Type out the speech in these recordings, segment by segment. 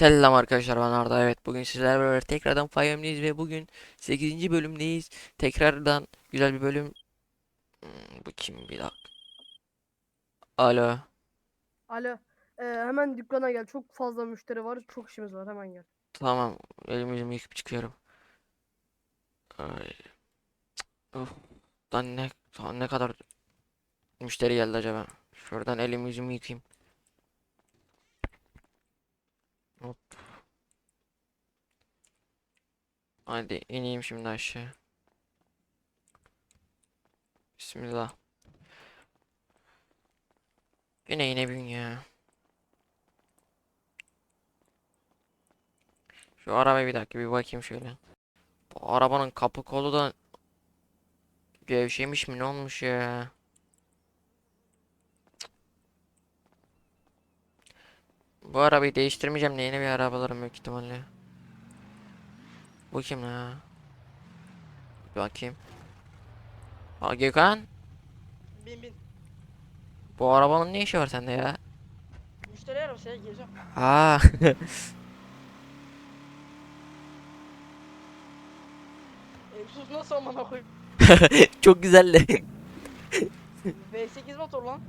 Selam arkadaşlar ben Arda evet bugün sizlerle beraber tekrardan Fire'deyiz ve bugün 8. bölümdeyiz tekrardan güzel bir bölüm Hmm, bu kim bir dakika Alo Alo. Ee, hemen dükkana gel. Çok fazla müşteri var. Çok işimiz var. Hemen gel. tamam elimi yüzümü yıkıp çıkıyorum Ay. Of. Lan ne, lan ne kadar müşteri geldi acaba şuradan elimi yüzümü yıkayayım Hop. Hadi ineyim şimdi aşağı. Bismillah. Yine yine bin ya. Şu arabaya bir dakika bir bakayım şöyle. Bu arabanın kapı kolu da gevşemiş mi ne olmuş ya? Bu arabayı değiştirmeyeceğim de yeni bir araba alırım büyük ihtimalle. Bu kim ya? Bir bakayım. Aa Gökhan, Bin bin. bu arabanın ne işi var sende ya? Müşteri arabası ya geziyorum. Aa, Egzoz nasıl amına koyayım? çok güzeldi. V8 motor lan.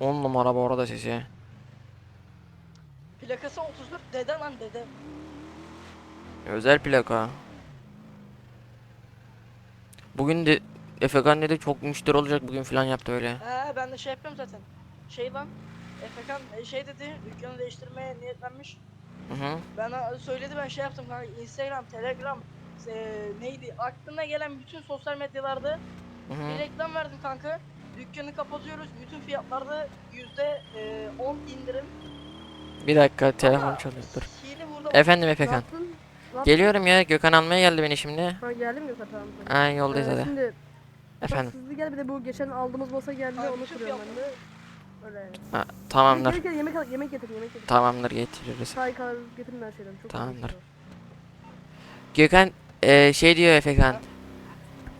On numara bu arada sesi. Plakası 34 dede lan dede. Özel plaka. Bugün de Efekan dedi çok müşteri olacak bugün falan yaptı öyle. He ben de şey yapıyorum zaten. Şey lan. Efekan e, şey dedi dükkanı değiştirmeye niyetlenmiş. Hı hı. Bana söyledi ben şey yaptım kanka Instagram, Telegram e, neydi aklına gelen bütün sosyal medyalarda Hı bir hı. reklam verdim kanka. Dükkanı kapatıyoruz. Bütün fiyatlarda yüzde e, 10 indirim. Bir dakika telefon çalıyor dur. Efendim Efekan. Geliyorum ya Gökhan almaya geldi beni şimdi. Ha geldim mi tamam. Ha yoldayız Ee, hadi. Şimdi Efendim. hızlı gel bir de bu geçen aldığımız masa geldi. Abi, onu kırıyorum ben de. Öyle yani. Ha, tamamdır. Yemek, yemek, yemek, yemek getir yemek getir. Tamamdır getiririz. Çay kahve getirin her şeyden. Çok Tamamdır. Gökhan eee, şey diyor Efekan.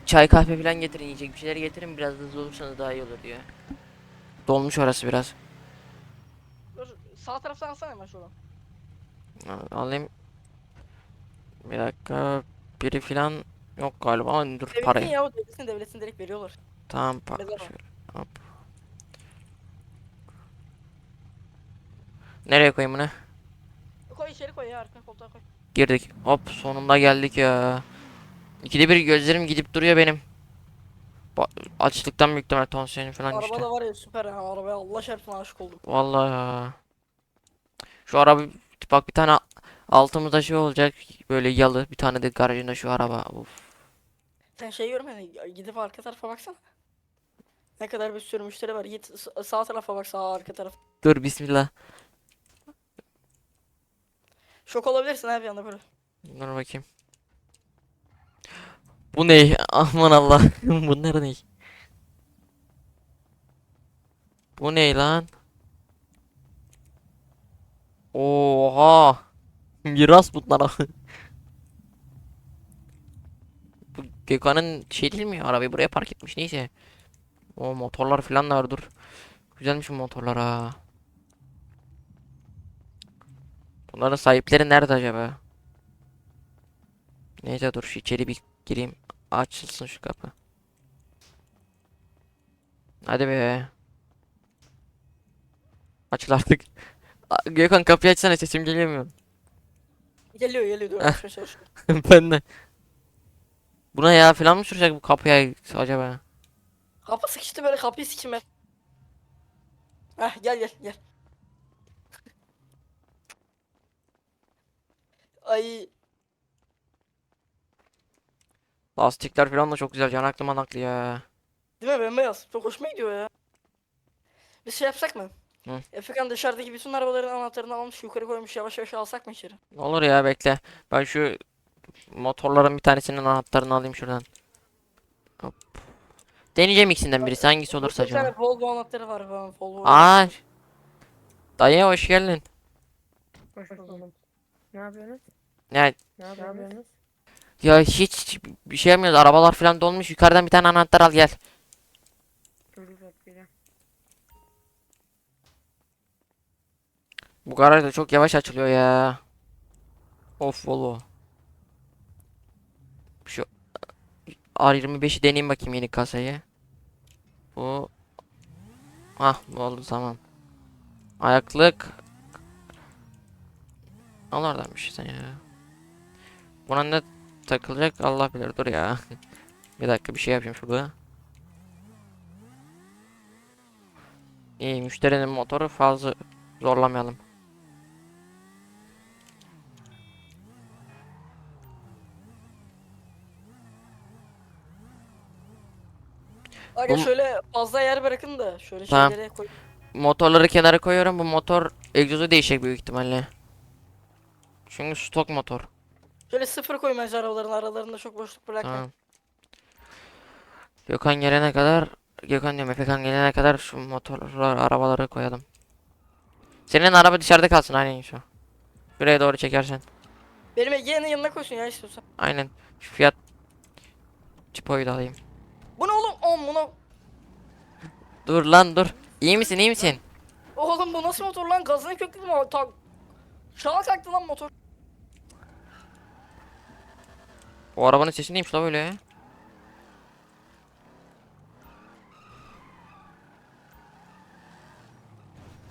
Çay kahve falan getirin yiyecek bir şeyler getirin biraz hızlı olursanız daha iyi olur diyor. Dolmuş orası biraz. Dur sağ taraftan alsana hemen şuradan. Al- Alayım. Bir dakika. Biri falan yok galiba ama dur Devletin parayı. ya o devletin devletin direkt veriyorlar. Tamam para Bedava. şöyle. Hop. Nereye koyayım bunu? Koy içeri koy ya arka koltuğa koy. Girdik. Hop sonunda geldik ya. İkide bir gözlerim gidip duruyor benim. Ba- açlıktan büyük ihtimalle tonsiyonum falan Araba düştü. da var ya süper ha arabaya Allah şerfine aşık oldum. Vallahi ya. Şu araba bak bir tane altımızda şey olacak böyle yalı bir tane de garajında şu araba. Uf. Sen şey görme hani gidip arka tarafa baksana. Ne kadar bir sürü müşteri var. Git sağ tarafa bak sağ arka taraf. Dur bismillah. Şok olabilirsin abi anda böyle. Dur bakayım. Bu ne? Aman Allah. Bunlar ne? Bu ne lan? Oha. Miras bunlar. Bu Gökhan'ın şey değil mi? Arabayı buraya park etmiş neyse. O motorlar falan var dur. Güzelmiş bu motorlar ha. Bunların sahipleri nerede acaba? Neyse dur şu içeri bir gireyim. Açılsın şu kapı. Hadi be. Açıl artık. Gökhan kapıyı açsana sesim geliyor mu? Geliyor geliyor dur. Ben de. Buna yağ falan mı sürecek bu kapıya acaba? Kapı sıkıştı böyle kapıyı sikim ben. Heh gel gel gel. Ay Lastikler falan da çok güzel yanaklı manaklı ya. değil mi bembeyaz. Çok hoşuma gidiyor ya. Bir şey yapsak mı? Hı. Efekan dışarıdaki bütün arabaların anahtarını almış yukarı koymuş yavaş yavaş alsak mı içeri? Olur ya bekle. Ben şu motorların bir tanesinin anahtarını alayım şuradan. Hop. Deneyeceğim ikisinden birisi hangisi olursa Bir tane acaba. Volvo anahtarı var falan Volvo. Aa. Dayı hoş geldin. Hoş buldum. Ne yapıyorsunuz? Ya Ne yapıyorsunuz? Ya hiç bir şey yapmıyoruz. Arabalar falan dolmuş. Yukarıdan bir tane anahtar al gel. Bu garaj da çok yavaş açılıyor ya. Of valla. Şu R25'i deneyeyim bakayım yeni kasayı. Bu. Ah bu oldu tamam. Ayaklık. Al oradan bir şey sen ya. Buna ne takılacak Allah bilir dur ya. bir dakika bir şey yapayım şurada. İyi müşterinin motoru fazla zorlamayalım. Aga Bu- şöyle fazla yer bırakın da şöyle Tamam. şeylere koy. Motorları kenara koyuyorum. Bu motor egzozu değişecek büyük ihtimalle. Çünkü stok motor. Şöyle sıfır koy bence arabaların aralarında çok boşluk bırakma. Tamam. Gökhan gelene kadar Gökhan diyorum Efekan gelene kadar şu motorlar arabaları koyalım. Senin araba dışarıda kalsın aynen şu. Şuraya doğru çekersen. Benim Ege'nin yanına koysun ya istiyorsan. Aynen. Şu fiyat Cipo'yu da alayım. Bu ne oğlum? Oğlum bunu. Dur lan dur. İyi misin iyi misin? Oğlum bu nasıl motor lan? Gazını kökledim ama tak. Şaha kalktı lan motor. O arabanın sesi neymiş la böyle ya?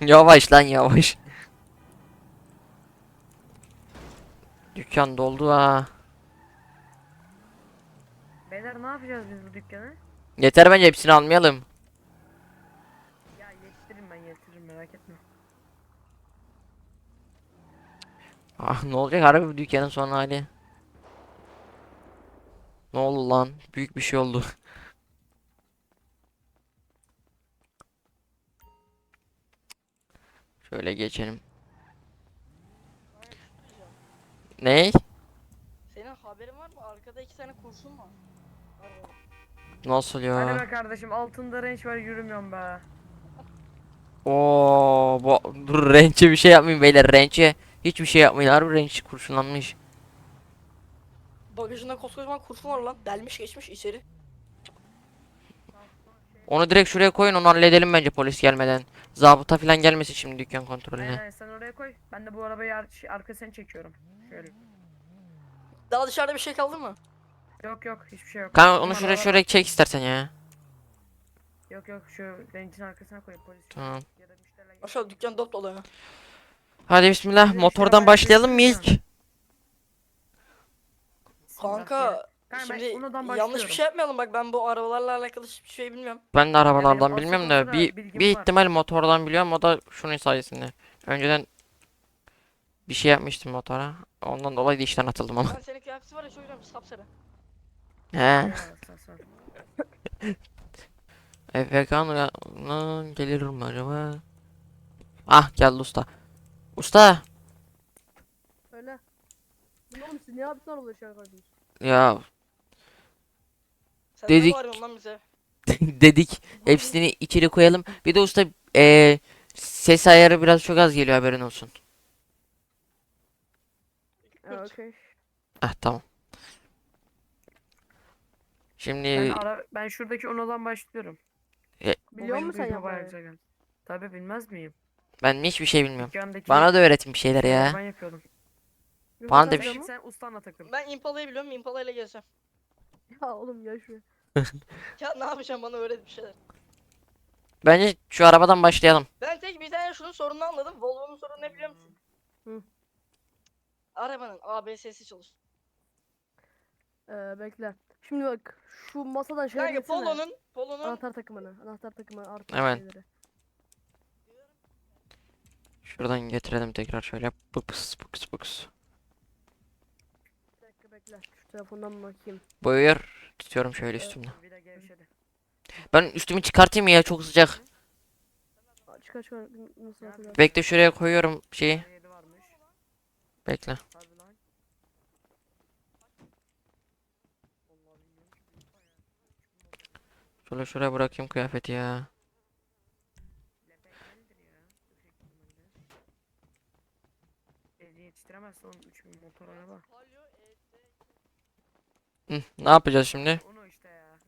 Yavaş lan yavaş. Dükkan doldu ha. Beyler ne yapacağız biz bu dükkanı? Yeter bence hepsini almayalım. Ya yetiştiririm ben yetiştiririm merak etme. Ah ne olacak harbi bu dükkanın son hali. Ne oldu lan? Büyük bir şey oldu. Şöyle geçelim. Ney? Senin haberin var mı? Arkada iki tane kurşun var. Nasıl Hadi ya? be kardeşim altında range var yürümüyorum be. Oo, bu dur rençe bir şey yapmayın beyler rençe. Hiçbir şey yapmayın harbi renç kurşunlanmış. Bagajında koskocaman kurşun var lan. Delmiş geçmiş içeri. Onu direkt şuraya koyun onu halledelim bence polis gelmeden. Zabıta falan gelmesin şimdi dükkan kontrolüne. Aynen sen oraya koy. Ben de bu arabayı ar şey, arkasına çekiyorum. Şöyle. Daha dışarıda bir şey kaldı mı? Yok yok hiçbir şey yok. Kanka onu şuraya araba- şuraya çek istersen ya. Yok yok şu range'in arkasına koy polis. Tamam. Ya da müşteriler. Aşağı dükkan dop dolu ya. Hadi bismillah motordan başlayalım mı ilk? bilmiyorum. Kanka Kanka ben şimdi ondan yanlış bir şey yapmayalım bak ben bu arabalarla alakalı hiçbir şey bilmiyorum. Ben de arabalardan az bilmiyorum da bir bilgim bir var. ihtimal motordan biliyorum o da şunun sayesinde. Önceden bir şey yapmıştım motora. Ondan dolayı da işten atıldım ama. Ben senin kıyafeti var ya çok güzelmiş sapsarı. He. Ya, sağ- sağ. Efekan gelir mi acaba? Ah geldi usta. Usta oğlum siz ne şu an kardeşim? ya Sen Dedik- ne bağırıyorsun lan bize? dedik hepsini içeri koyalım. Bir de usta eee ses ayarı biraz çok az geliyor haberin olsun. Ha okey. Ah tamam. Şimdi Ben, ara, ben şuradaki onadan başlıyorum. E- Bu Biliyor benim musun sen duyduğuma bayağı yapmayı? güzel geldi. Tabii bilmez miyim? ben hiçbir şey bilmiyorum. Dükkandaki Bana da öğretin bir şeyler ya. Ben yapıyordum. Bana da bir şey-? Sen ustanla takıl. Ben Impala'yı biliyorum Impala ile gezeceğim. Ya oğlum ya şu. Ya ne yapacağım bana öğret bir şeyler. Bence şu arabadan başlayalım. Ben tek bir tane şunun sorununu anladım. Volvo'nun sorunu ne biliyor musun? Hı. Arabanın ABS'si çalışıyor. Ee, bekle. Şimdi bak şu masadan şöyle Kanka geçsene. Polo'nun Polo'nun Anahtar takımını. Anahtar takımı artı Hemen. şeyleri. Şuradan getirelim tekrar şöyle. Bıks bıks bıks. Bir dakika bekle. Şu telefondan bakayım. Buyur. Tutuyorum şöyle üstümde. Bir de gevşedi. Ben üstümü çıkartayım ya çok sıcak. Çıkar çıkar. Nasıl yapacağız? Bekle şuraya koyuyorum şeyi. Yedi varmış. Bekle. Lan. Şöyle şuraya bırakayım kıyafeti ya. Evde yetiştiremezsin oğlum 3000 motor araba. Hı, ne yapacağız şimdi? Onu işte ya.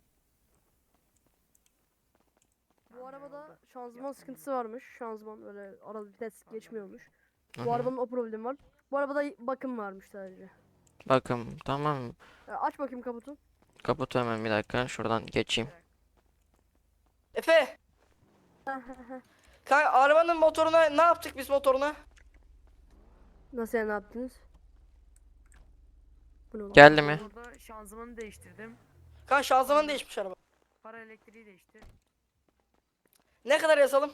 Bu arabada şanzıman sıkıntısı varmış. Şanzıman böyle arada vites geçmiyormuş. Bu hı. arabanın o problemi var. Bu arabada bakım varmış sadece. Bakın tamam mı? E, aç bakayım kaputu. Kaputu hemen bir dakika şuradan geçeyim. Efe. Kanka arabanın motoruna ne yaptık biz motoruna? Nasıl yani ne yaptınız? Geldi mi? Orada şanzımanı değiştirdim. Kanka şanzıman değişmiş araba. Para elektriği değişti. Ne kadar yazalım?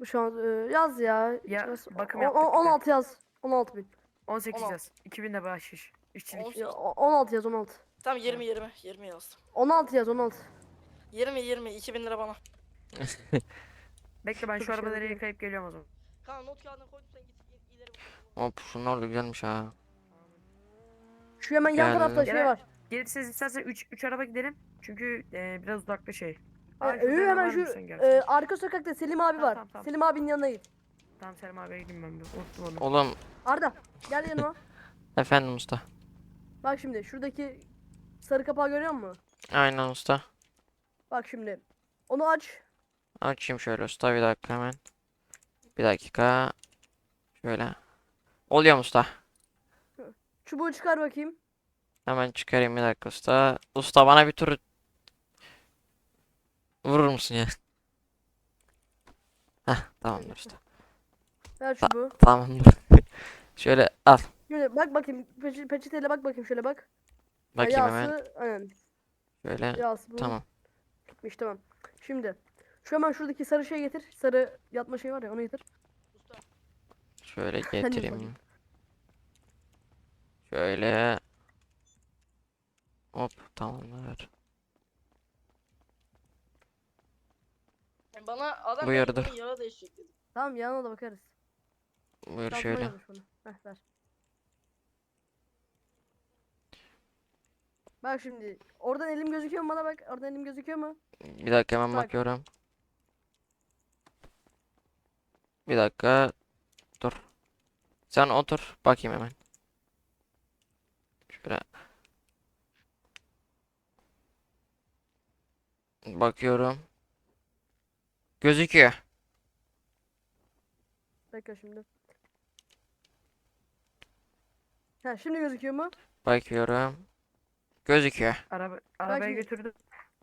Bu şu an e, yaz ya. Ya, Yaz. bakım O- yaptık o- bir de. 16 yaz. 16 bin. 18 Tamam. yaz. 2000 de bahşiş. İşçilik. On- Ya, o- 16 yaz 16. Tamam 20 20 20 yazdım. 16 yaz 16. 20 20 2000 lira bana. Bekle ben şu şey arabaları değil. yıkayıp geliyorum o zaman. Kanka not kağıdına koydum sen git il- ileri bak. Hop şunlar da güzelmiş ha. Şu hemen yan Geldi. tarafta şey Gel. var. Gelirseniz istersen 3 3 araba gidelim. Çünkü e, biraz uzakta şey. E, Aa, şurada araba hemen şu sen e, arka sokakta Selim abi Tamam, var. tamam, tamam. Selim abinin yanına git. Tamam Selim abiye gideyim ben bir. Unuttum onu. Oğlum Arda gel yanıma. efendim usta. Bak şimdi şuradaki sarı kapağı görüyor musun? Aynen usta. Bak şimdi. Onu aç. Açayım şöyle usta bir dakika hemen. Bir dakika. Şöyle. Oluyor mu usta? Çubuğu çıkar bakayım. Hemen çıkarayım bir dakika usta. Usta bana bir tur vurur musun ya? Heh tamamdır usta. Ver çubuğu. Tamamdır. Şöyle al. Şimdi bak bakayım. Peçe, peçeteyle bak bakayım şöyle bak. Bakayım hemen. yağsı, aynen. Şöyle. Yağsı bu. Tamam. Gitmiş tamam. Şimdi. Şu hemen şuradaki sarı şey getir. Sarı yatma şey var ya onu getir. Usta. Şöyle bakayım. getireyim. Şöyle. Hop tamamdır. Bana adam Buyurdur. yağı değişecek dedi. Tamam yanına da bakarız. Buyur Şansıma şöyle. Heh ver. Bak şimdi. Oradan elim gözüküyor mu bana bak. Oradan elim gözüküyor mu? Bir dakika hemen Bak. bakıyorum. Bir dakika. Dur. Sen otur. Bakayım hemen. Şöyle. Bakıyorum. Gözüküyor. Bekle şimdi. Ha şimdi gözüküyor mu? Bakıyorum. Gözüküyor. Araba arabaya şimdi. götürdüm.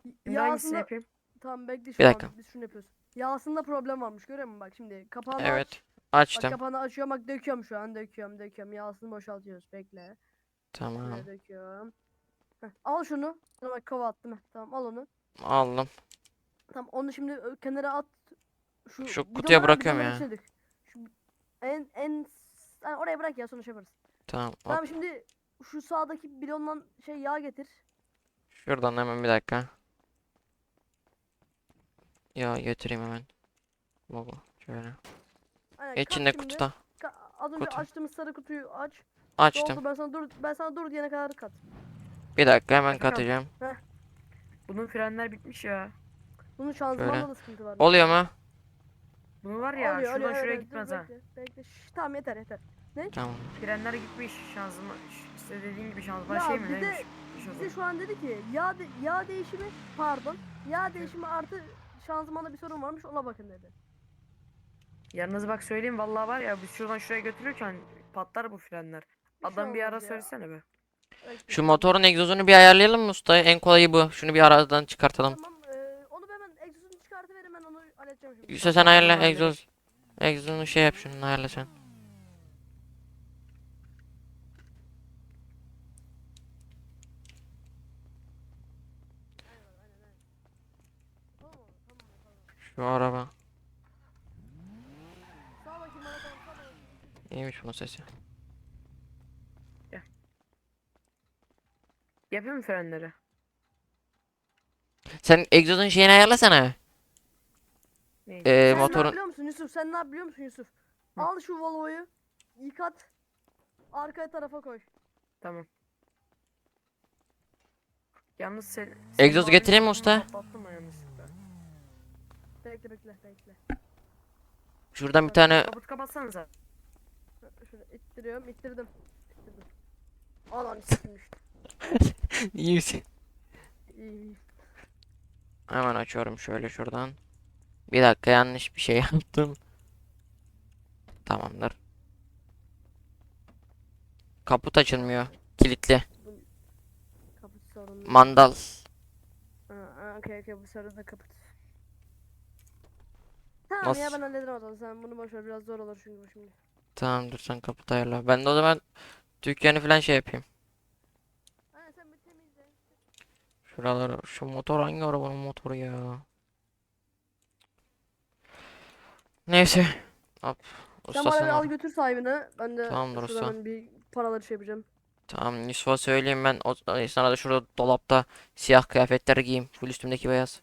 Y- Şimdi hangisini Yağsında yapayım? tamam bekle şu Bir an dakika. biz şunu yapıyoruz. Yağsında problem varmış görüyor musun bak şimdi kapağını aç. Evet. Bak Açtım. kapağını açıyorum bak döküyorum şu an döküyorum döküyorum yağsını boşaltıyoruz bekle. Tamam. Şuraya döküyorum. Heh, al şunu. Bak kova attım. Heh, tamam al onu. Aldım. Tamam onu şimdi ö- kenara at. Şu, kutuya al, bırakıyorum bidonların ya. içine dök. Şu en en ha, oraya bırak ya sonra şey yaparız. Tamam. hop. Tamam şimdi şu sağdaki bidondan şey yağ getir. Şuradan hemen bir dakika. Ya götüreyim hemen. Bu. Şöyle. Aynen, kat İçinde şimdi. kutuda. Ka- az önce kutu. açtığımız sarı kutuyu aç. Açtım. Doldu ben sana dur ben sana dur diyene kadar kat. Bir dakika hemen Efendim? katacağım. Bunun frenler bitmiş ya. Bunun şanzımanda da sıkıntı var. Oluyor mu? Bunu var ya Oluyor, şuradan oluyor, şuraya evet, dur, gitmez ha. bekle, bekle. Şş, tamam yeter yeter. Tamam. Frenler gitmiş şanzıman. İşte dediğin gibi şanzıman Ya şey mi bir de- neymiş? Bize şu an dedi ki yağ, de- yağ değişimi pardon yağ değişimi artı şanzımanda bir sorun varmış ona bakın dedi. Yalnız bak söyleyeyim vallahi var ya biz şuradan şuraya götürürken patlar bu frenler. Adam bir ara söylesene be. Şu motorun egzozunu bir ayarlayalım mı usta? En kolayı bu. Şunu bir aradan çıkartalım. Tamam e, onu ben hemen egzozunu çıkartıverin ben onu halledeceğim şimdi. Yusuf sen ayarla egzoz. Egzozunu şey yap şunu ayarla sen. Şu araba. İyiymiş bunun sesi. Yapayım mı frenleri? Sen egzozun şeyini ayarlasana. Ne? Ee, Sen ne motorun biliyor musun Yusuf? Sen ne biliyor musun Yusuf? Hı. Al şu Volvo'yu yıkat arka tarafa koy. Tamam. Yalnız sen... senin Egzoz getireyim mi usta? Patlattın mı yanlışlıkla? Bekle bekle bekle. şuradan bir tane Kaput kapatsanıza. Şöyle ittiriyorum ittirdim. İttirdim. Alan sikilmiş. iyi misin? Hemen açıyorum şöyle şuradan. Bir dakika yanlış bir şey yaptım. Tamamdır. Kaput açılmıyor. Kilitli. Kaput sorunu. Mandal. Okey okey bu sorunu da kaput. Tamam ya Nasıl? ben hallederim o zaman. Sen bunu boş ver biraz zor olur çünkü bu şimdi. Tamam dur sen kaput ayarla. Ben de o zaman dükkanı falan şey yapayım. Aynen sen bir temizle. Şuraları şu motor hangi arabanın motoru ya? Neyse. Hop. Sen Ustasın bir al götür sahibine. Ben de Tamamdır usta. bir paraları şey yapacağım. Tamam Yusuf'a söyleyeyim ben. O, sana da şurada dolapta siyah kıyafetler giyeyim. Full üstümdeki beyaz.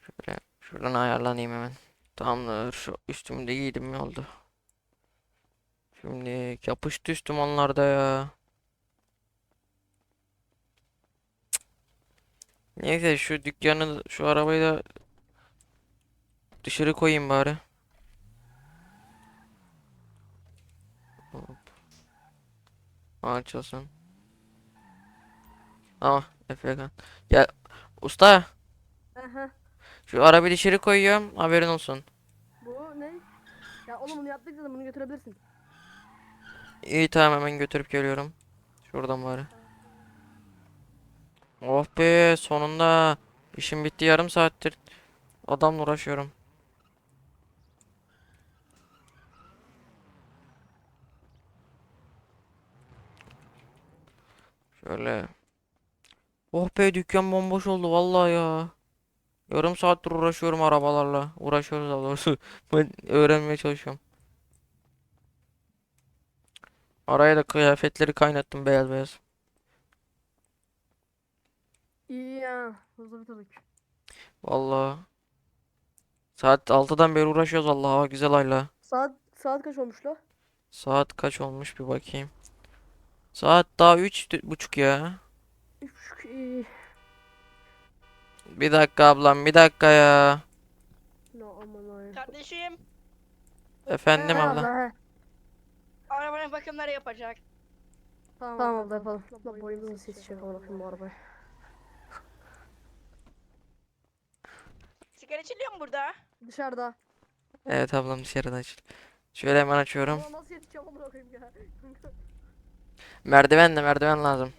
Şöyle şuradan ayarlanayım hemen. Tamamdır. Şu üstümü de giydim mi oldu. Şimdi yapıştı üstüm onlarda ya. Neyse şu dükkanı şu arabayı da dışarı koyayım bari. Hop. Açılsın. Ama Efekan. Ya usta Aha. şu arabayı dışarı koyuyorum haberin olsun. Bu ne? Ya oğlum bunu yaptık zaten bunu götürebilirsin. İyi tamam hemen götürüp geliyorum. Şuradan bari. Oh be sonunda işim bitti yarım saattir adamla uğraşıyorum. Şöyle. Oh be dükkan bomboş oldu vallahi ya. Yarım saattir uğraşıyorum arabalarla. Uğraşıyoruz daha doğrusu. Ben öğrenmeye çalışıyorum. Araya da kıyafetleri kaynattım beyaz beyaz. İyi ya. Hızlı bitirdik. Vallahi. Saat 6'dan beri uğraşıyoruz Allah güzel ayla. Saat saat kaç olmuş la? Saat kaç olmuş bir bakayım. Saat daha üç buçuk ya. Üç buçuk iyi. Bir dakika ablam bir dakika ya. No aman ay. Kardeşim Efendim Ha, abla. he. arabanın bakımları yapacak. Tamam, tamam abla yapalım. La boyumuzun sesi şey yapalım bu arabaya. Sigara içiliyor mu burada? Dışarıda. Evet ablam dışarıda aç. Şöyle hemen açıyorum. Ulan nasıl yetişeceğim amına koyayım ya. Merdiven de merdiven lazım.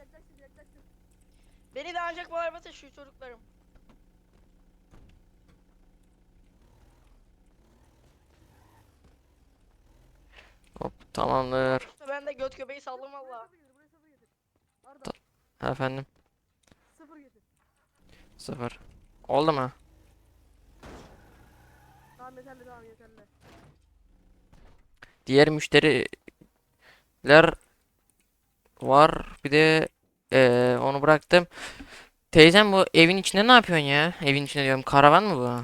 Beni de ancak bu araba taşıyor çocuklarım. Hop tamamdır. İşte ben de göt göbeği saldım valla. Buraya sıfır getir, buraya sıfır getir. Arda Efendim sıfır getir. sıfır. Oldu mu? Tamam yeterli tamam yeterli. Diğer müşteriler var. Bir de eee, onu bıraktım. Teyzem bu evin içinde ne yapıyorsun ya? Evin içinde diyorum. Karavan mı bu?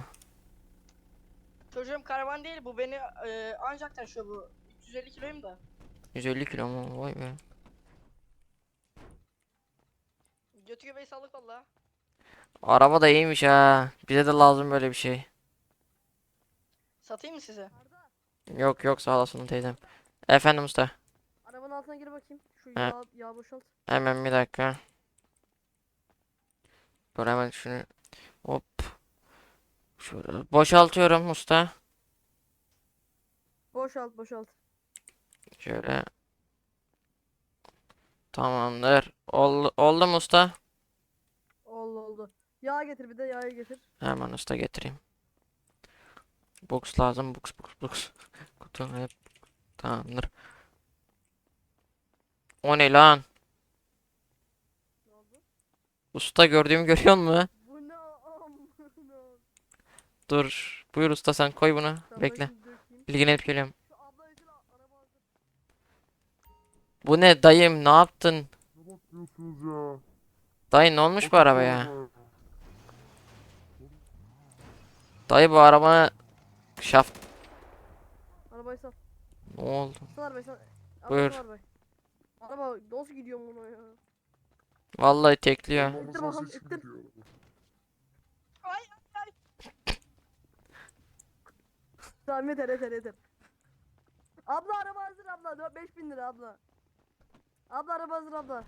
Çocuğum karavan değil bu beni e, ancak taşıyor bu. 350 kiloyum da. 150 kilo mu? Vay be. Götü göbeği saldık valla. Araba da iyiymiş ha. Bize de lazım böyle bir şey. Satayım mı size? Arda Yok yok sağ olasın teyzem. Efendim usta. arabanın altına gir bakayım. Şu yağ, yağ boşalt. Hemen bir dakika. Dur hemen şunu. Hop. Şöyle boşaltıyorum usta. Boşalt boşalt. Şöyle. Tamamdır. Oldu, oldu mu usta? Oldu oldu. Yağ getir bir de yağı getir. Hemen usta getireyim. Box lazım. Box box box. Kutu hep. Tamamdır. O ne lan? Ne oldu? Usta gördüğümü görüyor musun? Bu ne amına? Dur. Buyur usta sen koy bunu. Bekle. İlgilenip geliyorum. Bu ne dayım ne yaptın? Ne ya? Dayı ne olmuş bu arabaya. Dayı bu araba şaft. Arabayı sal. Ne oldu? Sal arabayı sal. Buyur. sal arabayı. Araba nasıl gidiyor buna ya? Vallahi tekliyor. İttir bakalım? Ay Tamam yeter yeter yeter. Abla araba hazır abla. Dö- 5000 lira abla. Abla araba hazır abla.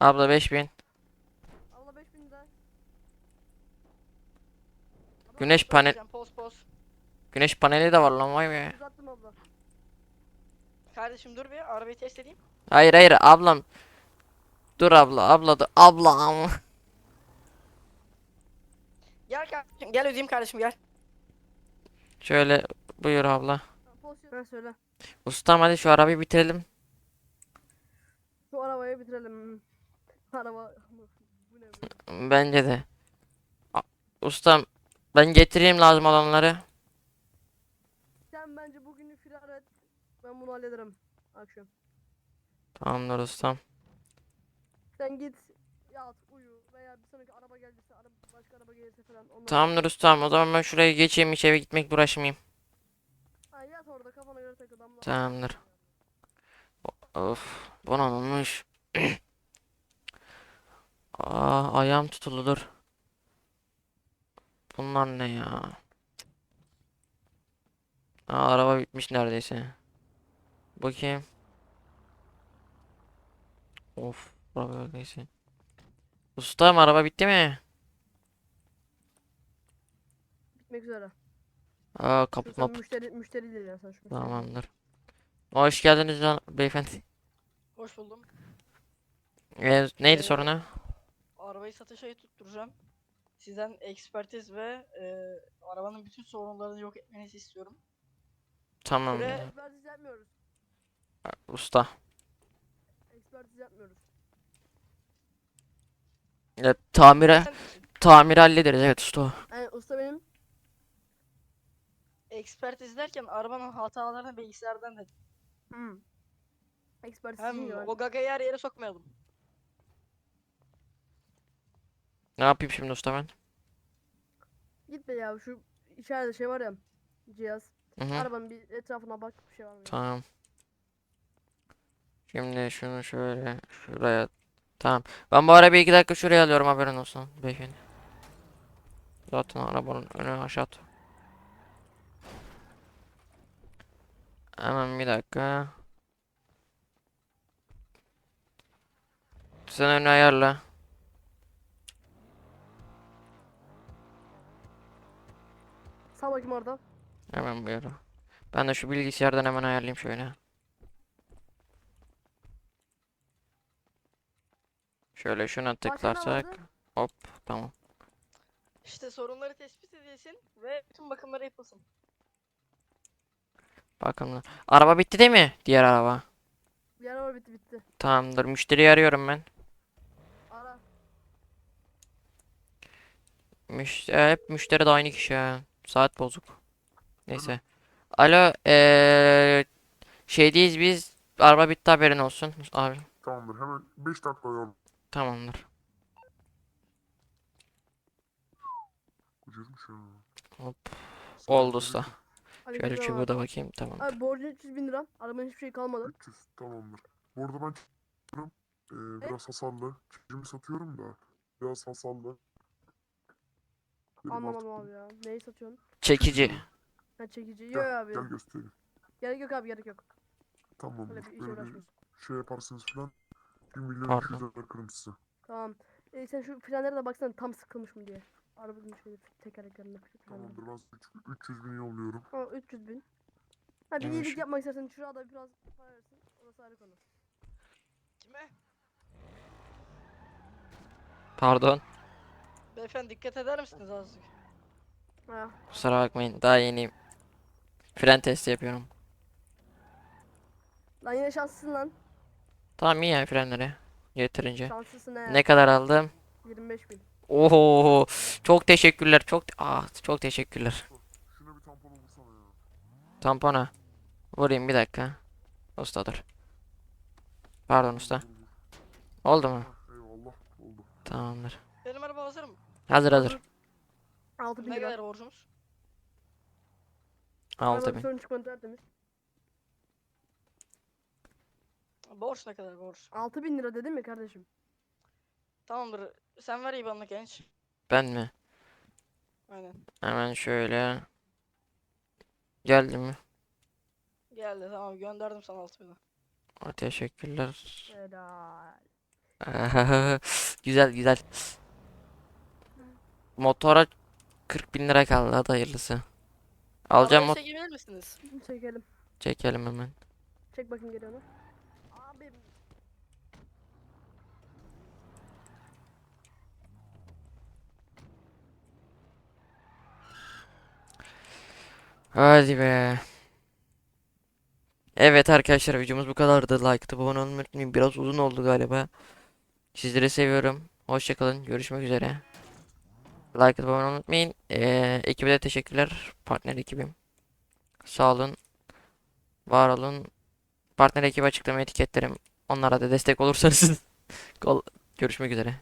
Abla 5000. Abla 5000 lira. Güneş panel. Poz poz. Güneş paneli de var lan vay be. Uzattım abla. Kardeşim dur bir arabayı test edeyim. Hayır hayır ablam. Dur abla abla dur. Ablam. Gel kardeşim gel ödeyeyim kardeşim gel. Şöyle buyur abla. Ha söyle. Ustam hadi şu arabayı bitirelim. Şu arabayı bitirelim. Araba. Bu ne bu? Bence de. A- Ustam ben getireyim lazım olanları. Sen bence bugünü firar et. Ben bunu hallederim. Akşam. Tamamdır ustam. Sen git yat uyu veya bir sonraki araba geldiyse araba, başka araba gelirse falan ondan Tamamdır ustam. O zaman ben şuraya geçeyim hiç eve gitmek uğraşmayayım. Ha yat orada kafana göre takıl damla. Tamamdır. Of. Bu ne olmuş? Aa, ayağım tutuludur. Bunlar ne ya? Aa, araba bitmiş neredeyse. Bakayım. Of, araba neyse. Ustam araba bitti mi? Bitmek üzere. Aa, maput. müşteri, müşteri değil ya sen şu. Tamamdır. Hoş geldiniz lan beyefendi. Hoş buldum. Ee, neydi Ee, sorunu? Arabayı satışa tutturacağım. Sizden ekspertiz ve e, arabanın bütün sorunlarını yok etmenizi istiyorum. Tamamdır. süre- Ekspertiz yapmıyoruz. Usta. Ekspertiz yapmıyoruz. Ya, tamire Sen tamiri hallederiz evet usta. Yani usta benim. ekspertiz derken arabanın hatalarını bilgisayardan da Hmm. Ekspertiz hem o gagayı her yere sokmayalım. Ne yapayım şimdi usta ben? Git be ya şu içeride şey var ya. Cihaz. Hı hı. Arabanın bir etrafına bak bir şey var mı? Tamam. Şimdi şunu şöyle şuraya. Tamam. Ben bu arabayı iki dakika şuraya alıyorum haberin olsun beyefendi. Zaten arabanın önü aşağı. Hemen bir dakika. Sen önü ayarla. Sağ bakayım orada. Hemen buyur. Ben de şu bilgisayardan hemen ayarlayayım şöyle. Şöyle şuna tıklarsak. Hop tamam. İşte sorunları tespit edilsin ve bütün bakımları yapılsın. Bakın. Araba bitti değil mi? Diğer araba. Bir araba bitti bitti. Tamamdır. Müşteriyi arıyorum ben. Ara. Müşteri, hep müşteri de aynı kişi ha. Saat bozuk. Neyse. Alo, eee şeydeyiz biz. Araba bitti haberin olsun abi. Tamamdır hemen 5 dakika yol. Tamamdır. Ucuzmuş ya. Hop. Oldu ol, usta. Hadi Şöyle gidelim abi. da bakayım. Tamamdır. Abi borcun 300 bin lira. Arabanın hiçbir şey kalmadı. 300 tamamdır. Bu arada ben. Ee, biraz hasarlı. Çekicimi satıyorum da. Biraz hasarlı. Anlamadım abi ya. Neyi satıyorsun? Çekici. Ha çekici. Yok Gel, abi. gel göstereyim. Gerek yok abi gerek yok. Tamamdır. Böyle bir işe Böyle bir uğraşmıyoruz. şey yaparsınız falan. 1 milyon Pardon. 200 bırakırım size. Tamam. E, sen şu frenlere de baksana tam sıkılmış mı diye. Arabanın şöyle tekerleklerinde frenleri. Tamamdır ben size üç- 300 bin yolluyorum. Ha 300 bin. Ha bir Neymiş? iyilik yapmak istersen şuraya da biraz para versin. Orası ayrı konu. Kime? Pardon. Beyefendi dikkat eder misiniz azıcık? Ha. Kusura bakmayın. Daha yeniyim. Fren testi yapıyorum. Lan yine şanslısın lan. Tamam iyi ya frenleri. Getirince. Şanslısın he. Ne kadar aldım? 25 bin. Oho. Çok teşekkürler. Çok ah, çok teşekkürler. Şuna bir tampon vursana ya. Tampona. Vurayım bir dakika. Usta dur. Pardon usta. Oldu mu? Hah, Eyvallah oldu. Tamamdır. Benim araba hazır mı? Hazır hazır. 6 bin Ne lira. kadar borcumuz? 6000. Araba bir sorun çıkmadı tertemiz. Borç ne kadar borç? 6 bin lira dedim mi kardeşim? Tamamdır. Sen ver IBAN'ını genç. Ben mi? Aynen. Hemen şöyle. Geldi mi? Geldi tamam gönderdim sana 6000'i. Aa, Teşekkürler. Helal. Güzel güzel. Motora 40 bin lira kaldı hadi hayırlısı. Alacağım Arabaya o çekebilir misiniz? Çekelim. çekelim hemen. Çek bakayım geri onu. Abi Hadi be. Evet arkadaşlar videomuz bu kadardı. Like atıp abone olmayı unutmayın. Biraz uzun oldu galiba. Sizleri seviyorum. Hoşçakalın. Görüşmek üzere. Like atıp abone unutmayın. Ee, ekibe de teşekkürler. Partner ekibim. Sağ olun. Var olun. Partner ekibi açıklama etiketlerim. Onlara da destek olursanız. Görüşmek üzere.